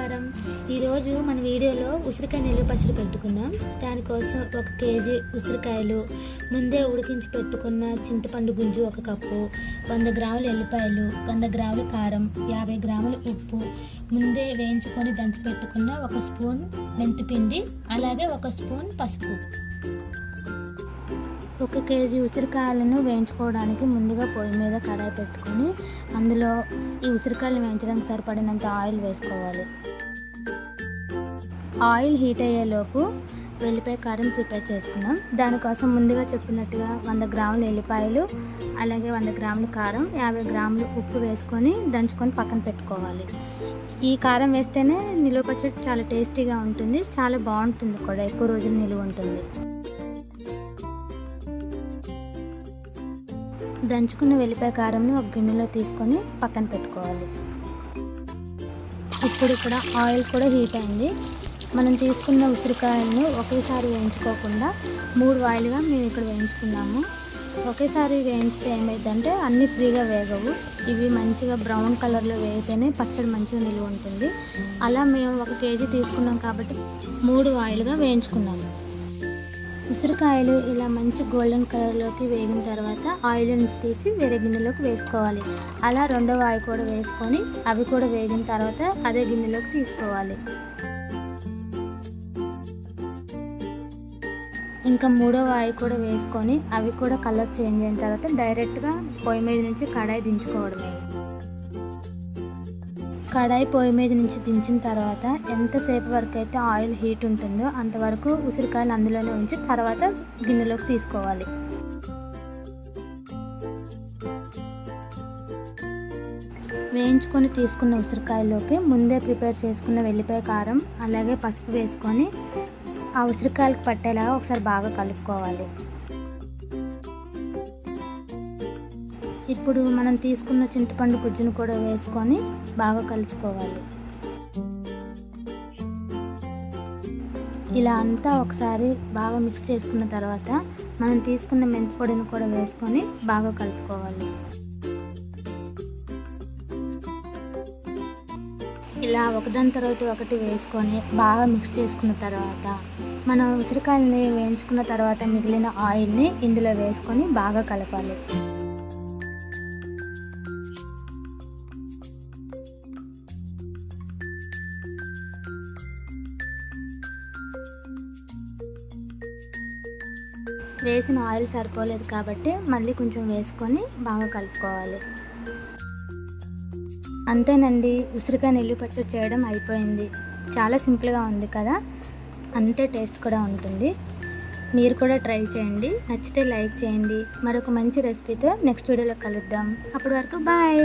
నమస్కారం. ఈరోజు మన వీడియోలో ఉసిరికాయ నిల్వ పచ్చడి పెట్టుకుందాం. దానికోసం ఒక కేజీ ఉసిరికాయలు ముందే ఉడికించి పెట్టుకున్న చింతపండు గుంజు ఒక కప్పు వంద గ్రాములు ఎల్లిపాయలు వంద గ్రాములు కారం యాభై గ్రాములు ఉప్పు ముందే వేయించుకొని దంచి పెట్టుకున్న ఒక స్పూన్ మెంతిపిండి అలాగే ఒక స్పూన్ పసుపు. ఒక కేజీ ఉసిరికాయలను వేయించుకోవడానికి ముందుగా పొయ్యి మీద కడాయి పెట్టుకొని అందులో ఈ ఉసిరికాయలు వేయించడానికి సరిపడినంత ఆయిల్ వేసుకోవాలి. ఆయిల్ హీట్ అయ్యేలోపు వెల్లిపాయ కారం ప్రిపేర్ చేసుకున్నాం దానికోసం ముందుగా చెప్పినట్టుగా వంద గ్రాముల ఎల్లిపాయలు అలాగే వంద గ్రాముల కారం యాభై గ్రాములు ఉప్పు వేసుకొని దంచుకొని పక్కన పెట్టుకోవాలి. ఈ కారం వేస్తేనే నిలువ పచ్చడి చాలా టేస్టీగా ఉంటుంది చాలా బాగుంటుంది కూడా ఎక్కువ రోజులు నిలువ ఉంటుంది. దంచుకున్న వెల్లిపాయ కారంని ఒక గిన్నెలో తీసుకొని పక్కన పెట్టుకోవాలి. ఇప్పుడు ఇక్కడ ఆయిల్ కూడా హీట్ అయింది. మనం తీసుకున్న ఉసిరికాయలను ఒకేసారి వేయించుకోకుండా మూడు వాయిలుగా మేము ఇక్కడ వేయించుకున్నాము. ఒకేసారి వేయించితే ఏమైందంటే అన్నీ ఫ్రీగా వేగవు. ఇవి మంచిగా బ్రౌన్ కలర్లో వేగితేనే పచ్చడి మంచిగా నిలువ ఉంటుంది. అలా మేము ఒక కేజీ తీసుకున్నాం కాబట్టి మూడు వాయిలుగా వేయించుకున్నాము. ఉసిరికాయలు ఇలా మంచి గోల్డెన్ కలర్లోకి వేగిన తర్వాత ఆయిల్ నుంచి తీసి వేరే గిన్నెలోకి వేసుకోవాలి. అలా రెండో వాయి కూడా వేసుకొని అవి కూడా వేగిన తర్వాత అదే గిన్నెలోకి తీసుకోవాలి. ఇంకా మూడో వాయి కూడా వేసుకొని అవి కూడా కలర్ చేంజ్ అయిన తర్వాత డైరెక్ట్గా పొయ్యి మీద నుంచి కడాయి దించుకోవడమే. కడాయి పొయ్యి మీద నుంచి దించిన తర్వాత ఎంతసేపు వరకు అయితే ఆయిల్ హీట్ ఉంటుందో అంతవరకు ఉసిరికాయలు అందులోనే ఉంచి తర్వాత గిన్నెలోకి తీసుకోవాలి. వేయించుకొని తీసుకున్న ఉసిరికాయలోకి ముందే ప్రిపేర్ చేసుకున్న వెల్లిపాయ కారం అలాగే పసుపు వేసుకొని ఆ ఉసిరికాయలకు పట్టేలాగా ఒకసారి బాగా కలుపుకోవాలి. ఇప్పుడు మనం తీసుకున్న చింతపండు గుజ్జును కూడా వేసుకొని బాగా కలుపుకోవాలి. ఇలా అంతా ఒకసారి బాగా మిక్స్ చేసుకున్న తర్వాత మనం తీసుకున్న మెంతి పొడిని కూడా వేసుకొని బాగా కలుపుకోవాలి. ఇలా ఒకదాని తర్వాత ఒకటి వేసుకొని బాగా మిక్స్ చేసుకున్న తర్వాత మనం ఉసిరికాయలని వేయించుకున్న తర్వాత మిగిలిన ఆయిల్ని ఇందులో వేసుకొని బాగా కలపాలి. వేసిన ఆయిల్ సరిపోలేదు కాబట్టి మళ్ళీ కొంచెం వేసుకొని బాగా కలుపుకోవాలి. అంతేనండి ఉసిరికాయ నిల్లు పచ్చడి చేయడం అయిపోయింది. చాలా సింపుల్గా ఉంది కదా? అంతే టేస్ట్ కూడా ఉంటుంది. మీరు కూడా ట్రై చేయండి. నచ్చితే లైక్ చేయండి. మరొక మంచి రెసిపీతో నెక్స్ట్ వీడియోలో కలుద్దాం. అప్పటి వరకు బాయ్!